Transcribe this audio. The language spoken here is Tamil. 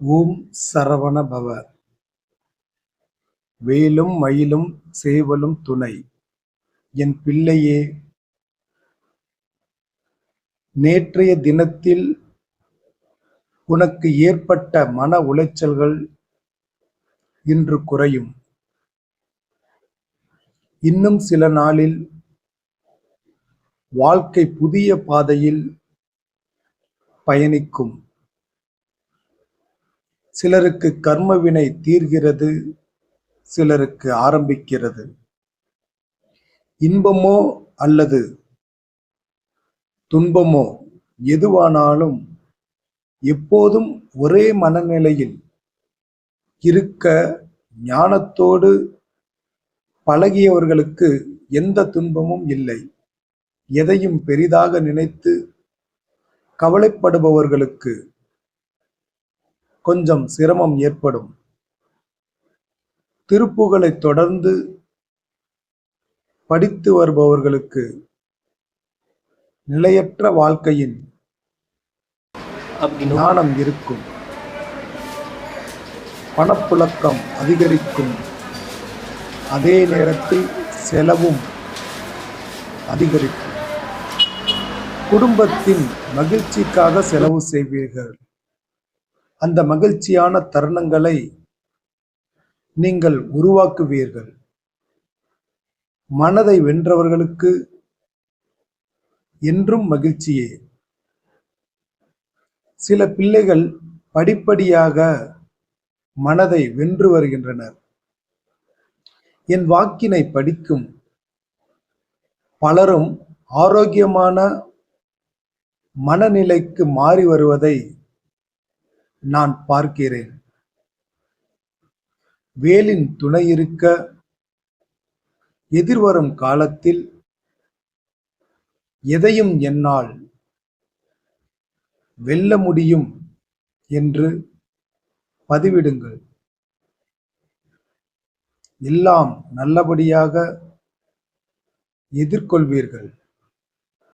ஓம் சரவண பவ வேலும் மயிலும் சேவலும் துணை. என் பிள்ளையே நேற்றைய தினத்தில் உனக்கு ஏற்பட்ட மன உளைச்சல்கள் இன்று குறையும். இன்னும் சில நாளில் வாழ்க்கை புதிய பாதையில் பயணிக்கும். சிலருக்கு கர்மவினை தீர்கிறது சிலருக்கு ஆரம்பிக்கிறது. இன்பமோ அல்லது துன்பமோ எதுவானாலும் எப்போதும் ஒரே மனநிலையில் இருக்க ஞானத்தோடு பழகியவர்களுக்கு எந்த துன்பமும் இல்லை. எதையும் பெரிதாக நினைத்து கவலைப்படுபவர்களுக்கு கொஞ்சம் சிரமம் ஏற்படும். திருப்புகளை தொடர்ந்து படித்து வருபவர்களுக்கு நிலையற்ற வாழ்க்கையின் ஞானம் இருக்கும். பணப்புழக்கம் அதிகரிக்கும். அதே நேரத்தில் செலவும் அதிகரிக்கும். குடும்பத்தின் மகிழ்ச்சிக்காக செலவு செய்வீர்கள். அந்த மகிழ்ச்சியான தருணங்களை நீங்கள் உருவாக்குவீர்கள். மனதை வென்றவர்களுக்கு என்றும் மகிழ்ச்சியே. சில பிள்ளைகள் படிப்படியாக மனதை வென்று வருகின்றனர். என் வாக்கினை படிக்கும் பலரும் ஆரோக்கியமான மனநிலைக்கு மாறி வருவதை நான் பார்க்கிறேன். வேலின் துணை இருக்க எதிர்வரும் காலத்தில் எதையும் என்னால் வெல்ல முடியும் என்று பதிவிடுங்கள். எல்லாம் நல்லபடியாக எதிர்கொள்வீர்கள்.